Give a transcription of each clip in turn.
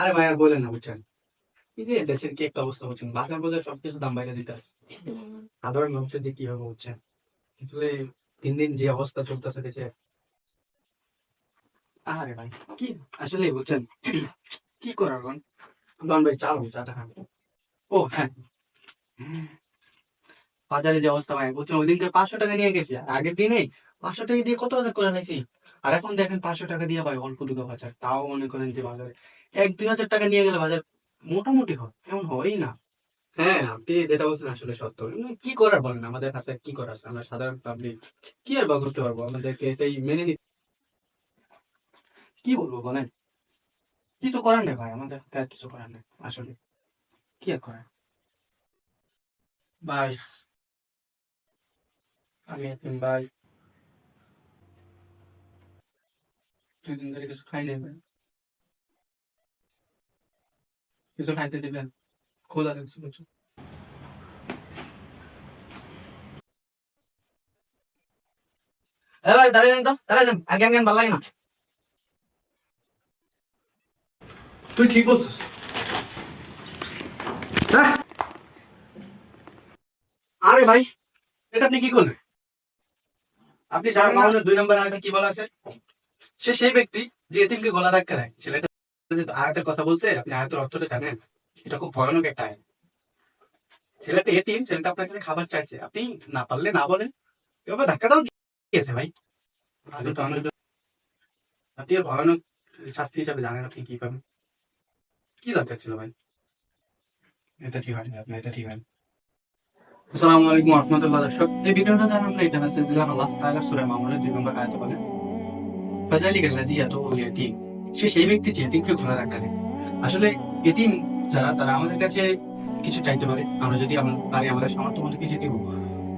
আরে ভাই, আর বলেন না, বুঝছেন? এই যে দেশের কি একটা অবস্থা, বুঝছেন? বাজার বাজার সবকিছু দাম বাইরে দিতে সাধারণ মানুষের যে কি হবে, বুঝছেন? আসলে দিন দিন যে অবস্থা চলতেছে দেশে। আরে ভাই, কি আসলে, বুঝছেন? কি করার কোন ডন ভাই, চাল ও হ্যাঁ। বাজারে যে অবস্থা, ভাই, বুঝছেন? ওই দিনকে পাঁচশো টাকা নিয়ে গেছি। আগের দিনে পাঁচশো টাকা দিয়ে কত বাজার করে নিয়েছি আর এখন দেখেন পাঁচশো টাকা দিয়ে ভাই অল্প দুটো বাজার। তাও মনে করেন যে বাজারে এক, দুই হাজার টাকা নিয়ে গেলে বাজার মোটামুটি হয়, তেমন হয়ই না। হ্যাঁ আপনি যেটা বলছেন আসলে সত্য। কি করার বলেন? আমাদের হাতে কি করার আমরা সাধারণ পাবলিক কি আর বা করতে পারব? আমাদেরকে এটাই মেনে নিতে কি বলব বলেন? কিছু করার নেই ভাই, আমাদের হাতে আর কিছু করার নেই আসলে। কি আর করার? ভাই। আমি ভাই। দুই দিন ধরে কিছু খাই নাই ভাই। কিছু খাইতে দিবেন খোলা রাখছি কিছু এবার দাঁড়িয়ে যান তো দাঁড়িয়ে যান। আগে আগে ভালো লাগে না। তুই ঠিক বলছিস? আরে ভাই এটা আপনি কি করলেন? আপনি দুই নম্বর আগে কি বলা আছে? সে সেই ব্যক্তি যে এতিমকে গলা ধাক্কা দেয়। ছেলেটা আয়াতের কথা বলছে, আপনি আয়াতের অর্থটা জানেন। এটা খুব ভয়ানক একটা আয়াত। ছেলেটা এতিম, ছেলেটা আপনার কাছে খাবার চাইছে। আপনি না পারলে না বলেন। এবার ধাক্কা দাও আছে ভাই? আপনি ভয়ানক শাস্তি হিসাবে জানেন আপনি কি পাবেন। কি দরকার ছিল ভাই? এটা ঠিক হয়নি আপনি এটা ঠিক হয়নি। আসসালামু আলাইকুম রহমতুল্লাহ, দর্শক। এই ভিডিওটা দ্বারা আমরা এটা মেসেজ দিলাম আল্লাহ তাআলা সূরা মামুনের দুই নম্বর আয়াতে বলেন ফাজালিক আল্লাযী ইয়াতুল ইয়াতীম সে সেই ব্যক্তি যে এতিমকে খোলা রাখা দেয় আসলে এতিম যারা, তারা আমাদের কাছে কিছু চাইতে পারে। আমরা যদি পারি, আমাদের সামর্থ্য মতো কিছু দিব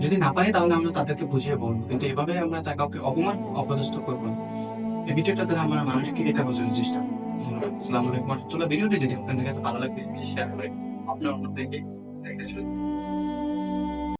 যদি না পারি, তাহলে আমরা তাদেরকে বুঝিয়ে বলব। কিন্তু এভাবে আমরা তার কাউকে অপমান, অপদস্থ করব না। এই ভিডিওটা দ্বারা আমরা মানুষকে এটা বোঝানোর চেষ্টা ধন্যবাদ। আসসালামু আলাইকুম রহমতুল্লাহ। ভিডিওটি যদি আপনাদের কাছে ভালো লাগে শেয়ার করে আপনার অন্যদেরকে দেখতে